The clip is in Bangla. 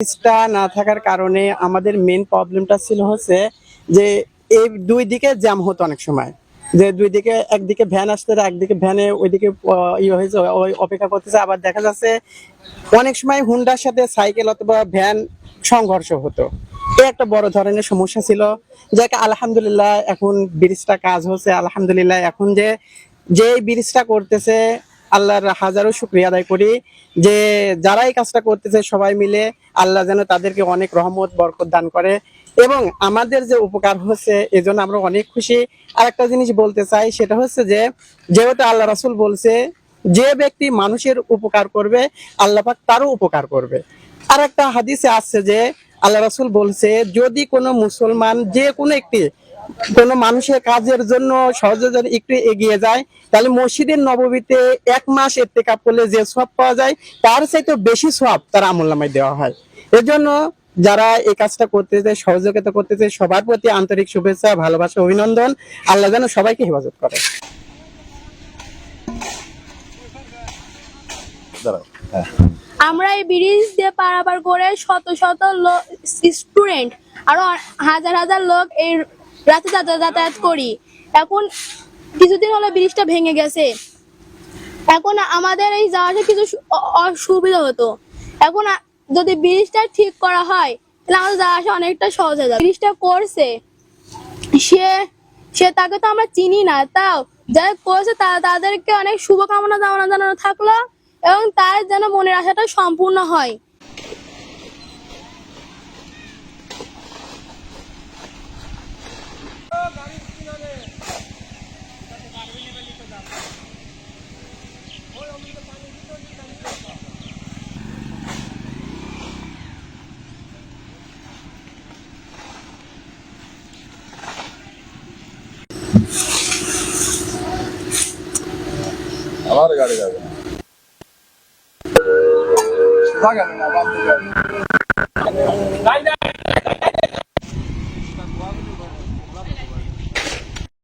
ব্রিজটা না থাকার কারণে আমাদের মেন প্রবলেমটা ছিল হচ্ছে যে এই দুই দিকে জ্যাম হতো অনেক সময়। যে দুই দিকে একদিকে ভ্যান আসতে একদিকে ভ্যানে ওইদিকে ইয়ে হয়েছে, ওই অপেক্ষা করতেছে। আবার দেখা যাচ্ছে অনেক সময় হুন্ডার সাথে সাইকেল অথবা ভ্যান সংঘর্ষ হতো। এই একটা বড় ধরনের সমস্যা ছিল। যাকে, আলহামদুলিল্লাহ এখন ব্রিজটা কাজ হচ্ছে। আলহামদুলিল্লাহ এখন যে যে ব্রিজটা করতেছে আল্লাহর হাজারো শুক্রিয়া আদায় করি যে যারা এই কাজটা করতেছে সবাই মিলে আল্লাহ যেন তাদেরকে অনেক রহমত, বরকত দান করে। এবং আমাদের যে উপকার হচ্ছে এজন্য আমরা অনেক খুশি। আর একটা জিনিস বলতে চাই, সেটা হচ্ছে যে, যেহেতু আল্লাহ রাসুল বলছে, যে ব্যক্তি মানুষের উপকার করবে, আল্লাহ পাক তারও উপকার করবে। আর একটা হাদিসে আসছে যে, আল্লাহ রাসুল বলছে, যদি কোনো মুসলমান যে কোনো একটি কোনো মানুষের কাজের জন্য সহযোগিতা একটু এগিয়ে যায় তাহলে মসজিদের নববীতে এক মাস এতেকাপ করলে যে সব পাওয়া যায় তার চাইতে বেশি সব তার আমল্লামায় দেওয়া হয়। এর জন্য যারা এই কাজটা করতেছে সহযোগিতা করতেছে সবার প্রতি আন্তরিক শুভেচ্ছা ভালোবাসা অভিনন্দন। আল্লাহ যেন সবাইকে হেফাজত করে। হ্যাঁ। আমরা এই ব্রিজ দিয়ে পারাপার করে শত শত স্টুডেন্ট আরও হাজার হাজার লোক এই রাতে যাতায়াত করি। এখন কিছুদিন হলো ব্রিজটা ভেঙে গেছে। এখন আমাদের এই যাওয়া আসা কিছু অসুবিধা হতো। এখন যদি ব্রিজটা ঠিক করা হয়, তাহলে আমাদের যাওয়া আসা অনেকটা সহজ হয়ে যাবে। ব্রিজটা করছে। সে সে তাকে তো আমরা চিনি না। তাও যারা করেছে তাদেরকে অনেক শুভকামনা জানানো থাকল এবং তার যেন মনের আশাটা সম্পূর্ণ হয়। আমার গাড়ি যাবে না